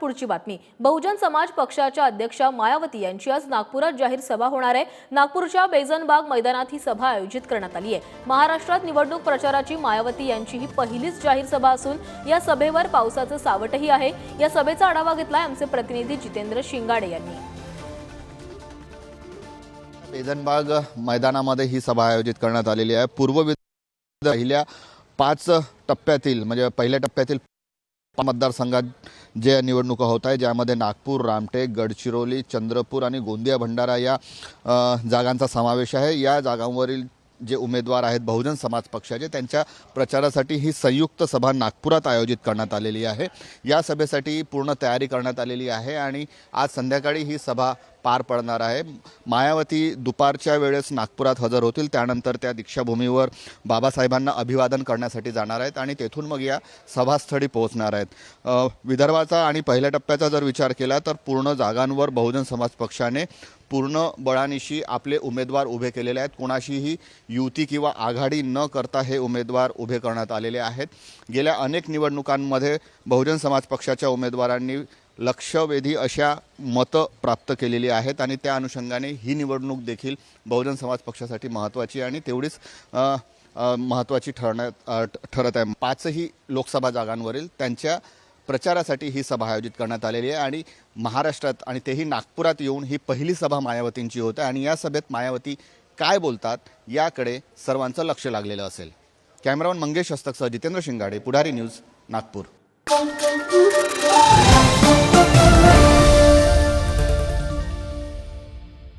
पुढची बातमी. बहुजन समाज पक्षाच्या अध्यक्षा मायावती यांची आज नागपुरात जाहीर सभा होणार आहे. नागपूरच्या बेजनबाग मैदानात ही सभा आयोजित करण्यात आली आहे. महाराष्ट्रात निवडणूक प्रचाराची मायावती यांची ही पहिलीच जाहीर सभा असून या सभेवर पावसाचं सावटही आहे. या सभेचा आढावा घेतलाय आमचे प्रतिनिधी जितेंद्र शिंगाडे यांनी. बेजनबाग मैदानामध्ये ही सभा आयोजित करण्यात आलेली आहे. पूर्व पहिल्या पाच टप्प्यातील म्हणजे पहिल्या टप्प्यातील मतदारसंघात जे निवडणुका होत आहे ज्यामध्ये नागपूर रामटेक गडचिरोली चंद्रपूर आणि गोंदिया भंडारा या जागांचा समावेश आहे. या जागांवरील जे उमेदवार आहेत बहुजन समाज पक्षाचे त्यांच्या प्रचारासाठी ही संयुक्त सभा नागपुरात आयोजित करण्यात आलेली आहे. या सभेसाठी पूर्ण तयारी करण्यात आलेली आहे आणि आज संध्याकाळी ही सभा पार पडणार आहे. मायावती दुपारच्या वेळेस नागपुरात हजर होतील. त्यानंतर त्या दीक्षाभूमीवर बाबासाहेबांना अभिवादन करण्यासाठी जाणार आहेत आणि तेथून मग या सभास्थळी पोहोचणार आहेत. विदर्भाचा आणि पहिल्या टप्प्याचा जर विचार केला तर पूर्ण जागांवर बहुजन समाज पक्षाने पूर्ण बळानिशी आपले उमेदवार उभे केलेले आहेत. कोणाशीही युती किंवा आघाडी न करता हे उमेदवार उभे करण्यात आलेले आहेत. गेल्या अनेक निवडणुकांमध्ये बहुजन समाज पक्षाच्या उमेदवारांनी लक्षवेधी अशा मतं प्राप्त केलेली आहेत आणि त्या अनुषंगाने ही निवडणूक देखील बहुजन समाज पक्षासाठी महत्त्वाची आणि तेवढीच महत्त्वाची ठरण्यात ठरत आहे. पाचही लोकसभा जागांवरील त्यांच्या प्रचारासाठी ही सभा आयोजित करण्यात आलेली आहे आणि महाराष्ट्रात आणि तेही नागपुरात येऊन ही पहिली सभा मायावतींची होते आणि या सभेत मायावती काय बोलतात याकडे सर्वांचं लक्ष लागलेलं असेल. Cameraman Mangesh हस्तकसह Jitendra Shingade Pudhari news Nagpur. Thank you.